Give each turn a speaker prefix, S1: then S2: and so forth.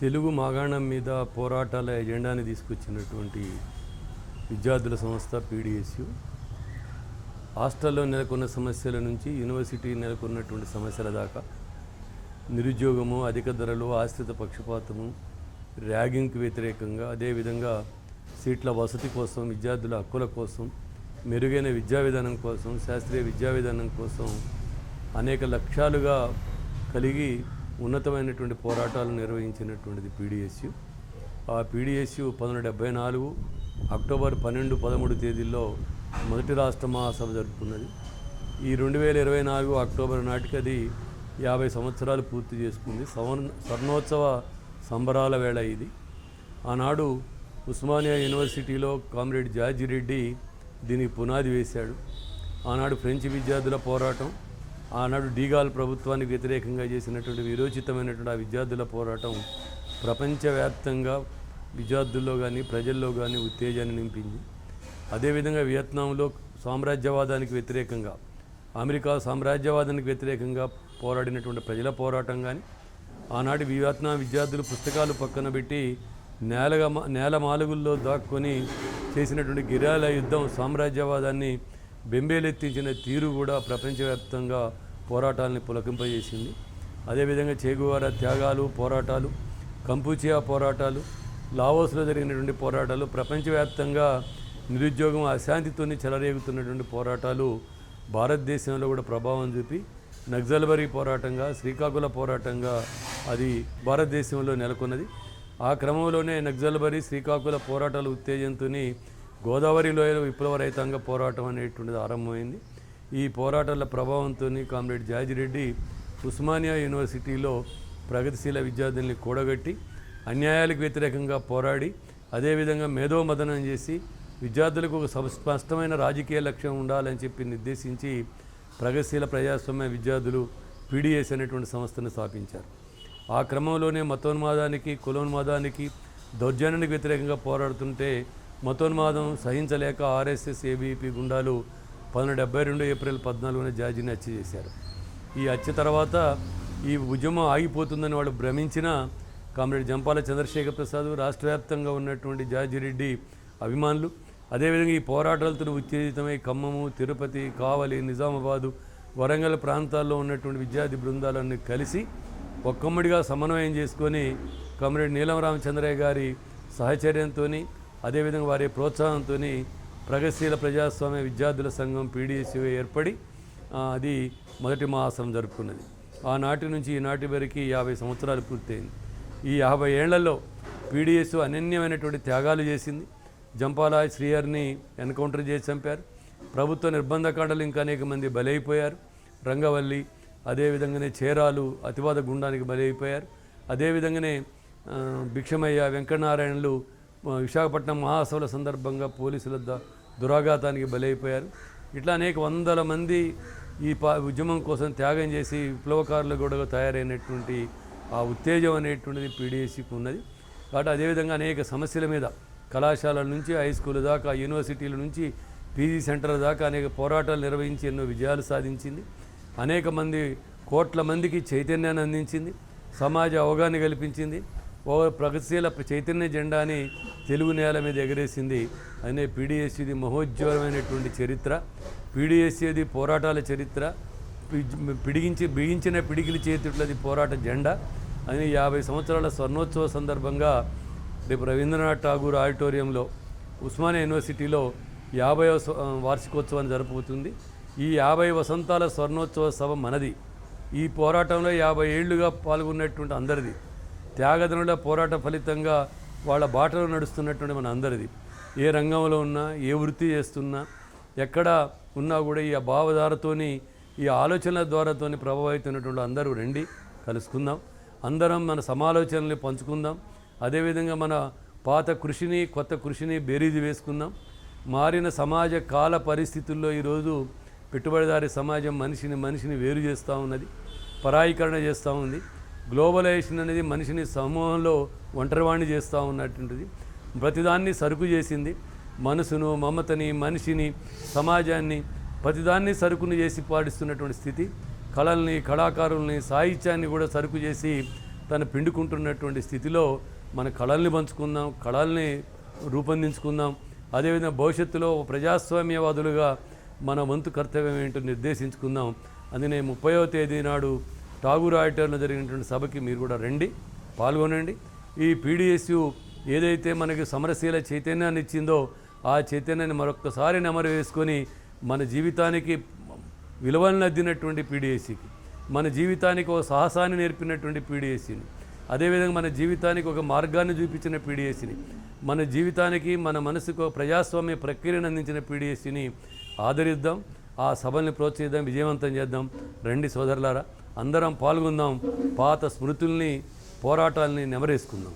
S1: తెలుగు మాగాణం మీద పోరాటాల ఎజెండాని తీసుకొచ్చినటువంటి విద్యార్థుల సంస్థ పీడిఎస్యు. హాస్టల్లో నెలకొన్న సమస్యల నుంచి యూనివర్సిటీ నెలకొన్నటువంటి సమస్యల దాకా నిరుద్యోగము అధిక ధరలు ఆశ్రిత పక్షపాతము ర్యాగింగ్కి వ్యతిరేకంగా అదేవిధంగా సీట్ల వసతి కోసం విద్యార్థుల హక్కుల కోసం మెరుగైన విద్యా విధానం కోసం శాస్త్రీయ విద్యా విధానం కోసం అనేక లక్ష్యాలుగా కలిగి ఉన్నతమైనటువంటి పోరాటాలు నిర్వహించినటువంటిది పీడిఎస్యు. ఆ పీడిఎస్యు పంతొమ్మిది డెబ్బై నాలుగు అక్టోబర్ పన్నెండు పదమూడు తేదీల్లో మొదటి రాష్ట్ర మహాసభ జరుపుకున్నది. ఈ రెండు వేల ఇరవై నాలుగు అక్టోబర్ నాటికి అది యాభై సంవత్సరాలు పూర్తి చేసుకుంది. సవర్ణ స్వర్ణోత్సవ సంబరాల వేళ ఇది. ఆనాడు ఉస్మానియా యూనివర్సిటీలో కామ్రేడ్ జార్జి రెడ్డి దీనికి పునాది వేశాడు. ఆనాడు ఫ్రెంచ్ విద్యార్థుల పోరాటం ఆనాడు డీగాల్ ప్రభుత్వానికి వ్యతిరేకంగా చేసినటువంటి విరోచితమైనటువంటి ఆ విద్యార్థుల పోరాటం ప్రపంచవ్యాప్తంగా విద్యార్థుల్లో కానీ ప్రజల్లో కానీ ఉత్తేజాన్ని నింపింది. అదేవిధంగా వియత్నాంలో సామ్రాజ్యవాదానికి వ్యతిరేకంగా అమెరికా సామ్రాజ్యవాదానికి వ్యతిరేకంగా పోరాడినటువంటి ప్రజల పోరాటం కానీ ఆనాటి వియత్నాం విద్యార్థులు పుస్తకాలు పక్కన పెట్టి నేలగా నేల మాలుగుల్లో దాక్కొని చేసినటువంటి గిరాల యుద్ధం సామ్రాజ్యవాదాన్ని బెంబేలెత్తించిన తీరు కూడా ప్రపంచవ్యాప్తంగా పోరాటాలని పులకింపజేసింది. అదేవిధంగా చేగువార త్యాగాలు పోరాటాలు కంపూచియా పోరాటాలు లావోస్లో జరిగినటువంటి పోరాటాలు ప్రపంచవ్యాప్తంగా నిరుద్యోగం అశాంతితోని చెలరేగుతున్నటువంటి పోరాటాలు భారతదేశంలో కూడా ప్రభావం చూపి నక్సల్బరీ పోరాటంగా శ్రీకాకుళ పోరాటంగా అది భారతదేశంలో నెలకొన్నది. ఆ క్రమంలోనే నక్సల్బరీ శ్రీకాకుళ పోరాటాల ఉత్తేజంతోని గోదావరి లోయలో విప్లవ రైతాంగ పోరాటం అనేటువంటిది ఆరంభమైంది. ఈ పోరాటాల ప్రభావంతో కామ్రేడ్ జాజిరెడ్డి ఉస్మానియా యూనివర్సిటీలో ప్రగతిశీల విద్యార్థుల్ని కూడగట్టి అన్యాయాలకు వ్యతిరేకంగా పోరాడి అదేవిధంగా మేధోమదనం చేసి విద్యార్థులకు ఒక స్పష్టమైన రాజకీయ లక్ష్యం ఉండాలని చెప్పి నిర్దేశించి ప్రగతిశీల ప్రజాస్వామ్య విద్యార్థులు పీడిఎస్ అనేటువంటి సంస్థను స్థాపించారు. ఆ క్రమంలోనే మతోన్మాదానికి కులోన్మాదానికి దౌర్జన్యానికి వ్యతిరేకంగా పోరాడుతుంటే మతోన్మాదం సహించలేక ఆర్ఎస్ఎస్ ఏబీపీ గుండాలు పంతొమ్మిది డెబ్బై రెండు ఏప్రిల్ పద్నాలుగున జార్జిని హత్య చేశారు. ఈ హత్య తర్వాత ఈ ఉద్యమం ఆగిపోతుందని వాళ్ళు భ్రమించిన కామ్రేడ్ జంపాల చంద్రశేఖర్ ప్రసాద్ రాష్ట్ర వ్యాప్తంగా ఉన్నటువంటి జార్జిరెడ్డి అభిమానులు. అదేవిధంగా ఈ పోరాటాలతో ఉత్తేజితమై ఖమ్మము తిరుపతి కావలి నిజామాబాదు వరంగల్ ప్రాంతాల్లో ఉన్నటువంటి విద్యార్థి బృందాలన్నీ కలిసి ఒక్కమ్మడిగా సమన్వయం చేసుకొని కామ్రేడ్ నీలం రామచంద్రయ్య గారి సహచర్యంతో అదేవిధంగా వారి ప్రోత్సాహంతో ప్రగతిశీల ప్రజాస్వామ్య విద్యార్థుల సంఘం పీడిఎస్యూ ఏర్పడి అది మొదటి మహాసనం జరుపుకున్నది. ఆనాటి నుంచి ఈనాటి వరకు యాభై సంవత్సరాలు పూర్తయింది. ఈ యాభై ఏళ్ళలో పీడిఎస్ అనన్యమైనటువంటి త్యాగాలు చేసింది. జంపాల శ్రీయర్ని ఎన్కౌంటర్ చేసి చంపారు. ప్రభుత్వ నిర్బంధకాండలు ఇంకా అనేక మంది బలైపోయారు. రంగవల్లి అదేవిధంగానే చేరాలు అతివాద గుండానికి బలైపోయారు. అదేవిధంగానే భిక్షమయ్య వెంకటనారాయణలు విశాఖపట్నం మహాసభల సందర్భంగా పోలీసుల దురాఘాతానికి బలైపోయారు. ఇట్లా అనేక వందల మంది ఈ పా ఉద్యమం కోసం త్యాగం చేసి విప్లవకారులు కూడా తయారైనటువంటి ఆ ఉత్తేజం అనేటువంటిది పీడిఎస్సికి ఉన్నది. కాబట్టి అదేవిధంగా అనేక సమస్యల మీద కళాశాలల నుంచి హై స్కూల్ దాకా యూనివర్సిటీల నుంచి పీజీ సెంటర్ దాకా అనేక పోరాటాలు నిర్వహించి ఎన్నో విజయాలు సాధించింది. అనేక మంది కోట్ల మందికి చైతన్యాన్ని అందించింది. సమాజ అవగాహన కల్పించింది. ఓ ప్రగతిశీల చైతన్య జెండాని తెలుగు నేల మీద ఎగరేసింది అనే పీడిఎస్సిది మహోజ్వలమైనటువంటి చరిత్ర. పీడిఎస్సిది పోరాటాల చరిత్ర. పిడిగించి బిగించిన పిడికిలి చేతుట్లది పోరాట జెండా. అని యాభై సంవత్సరాల స్వర్ణోత్సవ సందర్భంగా రేపు రవీంద్రనాథ్ ఠాగూర్ ఆడిటోరియంలో ఉస్మానియా యూనివర్సిటీలో యాభైవ వార్షికోత్సవాన్ని జరుపుతుంది ఈ యాభై వసంతాల స్వర్ణోత్సవ సభ మనది. ఈ పోరాటంలో యాభై ఏళ్ళుగా పాల్గొన్నటువంటి అందరిది. త్యాగదనుల పోరాట ఫలితంగా వాళ్ళ బాటలో నడుస్తున్నటువంటి మన అందరిది. ఏ రంగంలో ఉన్నా ఏ వృత్తి చేస్తున్నా ఎక్కడ ఉన్నా కూడా ఈ భావధారతోని ఈ ఆలోచనల ద్వారాతోని ప్రభావితమైనటువంటి అందరూ రండి కలుసుకుందాం. అందరం మన సమాలోచనల్ని పంచుకుందాం. అదేవిధంగా మన పాత కృషిని కొత్త కృషిని బేరీజు వేసుకుందాం. మారిన సమాజ కాల పరిస్థితుల్లో ఈరోజు పెట్టుబడిదారి సమాజం మనిషిని మనిషిని వేరు చేస్తూ ఉన్నది. పరాయీకరణ చేస్తూ ఉంది. గ్లోబలైజేషన్ అనేది మనిషిని సమూహంలో ఒంటరివాణి చేస్తూ ఉన్నటువంటిది ప్రతిదాన్ని సరుకు చేసింది మనసును మమతని మనిషిని సమాజాన్ని ప్రతిదాన్ని సరుకును చేసి పాడిస్తున్నటువంటి స్థితి. కళల్ని కళాకారుల్ని సాహిత్యాన్ని కూడా సరుకు చేసి తను పిండుకుంటున్నటువంటి స్థితిలో మన కళల్ని పంచుకుందాం కళల్ని రూపొందించుకుందాం. అదేవిధంగా భవిష్యత్తులో ప్రజాస్వామ్యవాదులుగా మన వంతు కర్తవ్యం ఏంటో నిర్దేశించుకుందాం. అందుకనే ముప్పయో తేదీ నాడు ఠాగూర్ ఆడిటర్లో జరిగినటువంటి సభకి మీరు కూడా రండి పాల్గొనండి. ఈ పీడిఎస్యు ఏదైతే మనకి సమరశీల చైతన్యాన్ని ఇచ్చిందో ఆ చైతన్యాన్ని మరొక్కసారి నెమరు వేసుకొని మన జీవితానికి విలువలను అద్దినటువంటి పీడిఎస్సికి మన జీవితానికి ఒక సాహసాన్ని నేర్పినటువంటి పీడిఎస్సిని అదేవిధంగా మన జీవితానికి ఒక మార్గాన్ని చూపించిన పీడిఎస్సిని మన జీవితానికి మన మనసుకు ప్రజాస్వామ్య ప్రక్రియను అందించిన పీడిఎస్సిని ఆదరిద్దాం. ఆ సభల్ని ప్రోత్సహిద్దాం విజయవంతం చేద్దాం. రండి సోదరులారా. అందరం పాల్గొందాం. పాత స్మృతుల్ని పోరాటాలని నెమరేసుకుందాం.